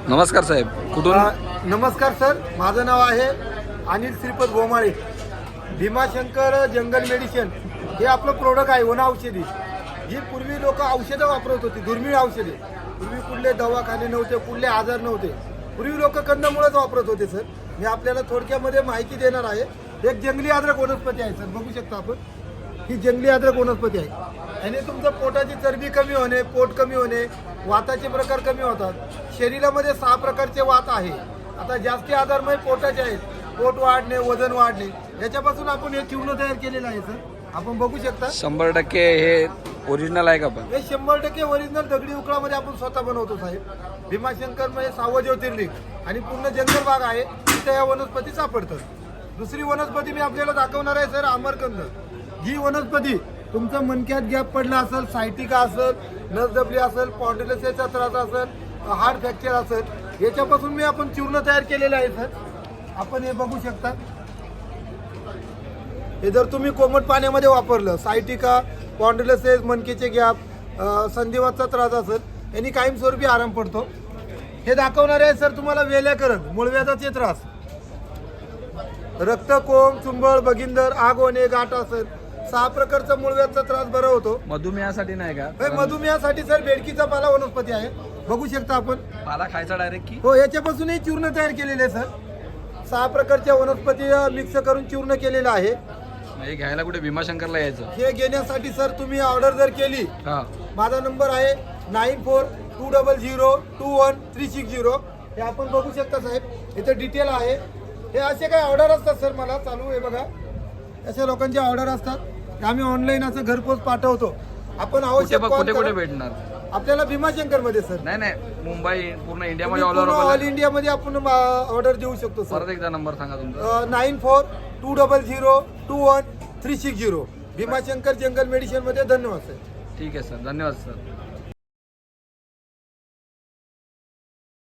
नमस्कार साहेब. कुठून? अ, नमस्कार सर. माझं नाव आहे अनिल श्रीपद गोमाळे. भीमाशंकर जंगल मेडिसिन. हे आपलं प्रोडक्ट आहे वन औषधी. जी पूर्वी लोक औषधं वापरत होती दुर्मिळ औषधे. पूर्वी कुठले दवाखाने नव्हते कुठले आजार नव्हते. पूर्वी लोक कंदमुळंच वापरत होते सर. मी आपल्याला थोडक्यामध्ये माहिती देणार आहे. एक जंगली अद्रक वनस्पती आहे सर. बघू शकता आपण. ही जंगली अद्रक वनस्पती आहे. आणि तुमचं पोटाची चरबी कमी होणे पोट कमी होणे वाताचे प्रकार कमी होतात. शरीरामध्ये सहा प्रकारचे वात आहे. आता जास्ती म्हणजे पोटाचे आहेत. पोट वाढणे वजन वाढणे याच्यापासून आपण हे चूर्ण तयार केलेलं आहे सर. आपण बघू शकता. शंभर टक्के हे ओरिजिनल आहे का पण? हे शंभर टक्के ओरिजिनल दगडी उकळामध्ये आपण स्वतः बनवतो साहेब. भीमाशंकर म्हणजे सहावं ज्योतिर्लिंग आणि पूर्ण जंगल भाग आहे. तिथे या वनस्पती सापडतात. दुसरी वनस्पती मी आपल्याला दाखवणार आहे सर अमरकंद. ही वनस्पती तुमचं मनक्यात गॅप पडला असेल सायटिका असेल नस दबली असेल पॉन्डिलसेचा त्रास असेल हार्ट फ्रॅक्चर असेल याच्यापासून मी आपण चूर्ण तयार केलेलं आहे सर. आपण हे बघू शकता. हे जर तुम्ही कोमट पाण्यामध्ये वापरलं सायटिका पॉन्डिलसेस मनकेचे गॅप संधिवातचा त्रास असेल यांनी कायमस्वरूपी आराम पडतो. हे दाखवणारे आहे सर तुम्हाला वेल्याकरण मूळव्याधाचे त्रास. रक्तकोम चुंबळ बगिंदर आग होणे गाठ असेल सहा प्रकारचा मूळव्याधचा त्रास बरा होतो. मधुमेहासाठी नाही का? हे मधुमेहासाठी सर बेडकीचा पाला वनस्पती आहे. बघू शकता आपण. पाला खायचा डायरेक्ट की? हो याच्यापासूनही चूर्ण तयार केलेले आहे सर. सहा प्रकारच्या वनस्पती मिक्स करून चूर्ण केलेलं आहे. हे घ्यायला कुठे भीमाशंकरला यायचं? हे घेण्यासाठी सर तुम्ही ऑर्डर जर केली हा. माझा नंबर आहे nine four two double zero two one three six zero. हे आपण बघू शकता साहेब. इथे डिटेल आहे. हे असे काही ऑर्डर असतात सर मला. चालू आहे बघा. अशा लोकांचे ऑर्डर असतात. आम्ही ऑनलाईन असं घरपोच पाठवतो. आपण कुठे आवश्यक कुठे कुठे करा. भेटणार? आपल्याला भीमाशंकरमध्ये सर नाही नाही. मुंबई पूर्ण इंडियामध्ये ऑल ऑल ओव्हर इंडियामध्ये आपण ऑर्डर देऊ शकतो सर परत एकदा नंबर सांगा तुमचा. Nine four two double zero two one three six zero Bhimashankar जंगल मेडिसिनमध्ये धन्यवाद सर ठीक आहे सर धन्यवाद सर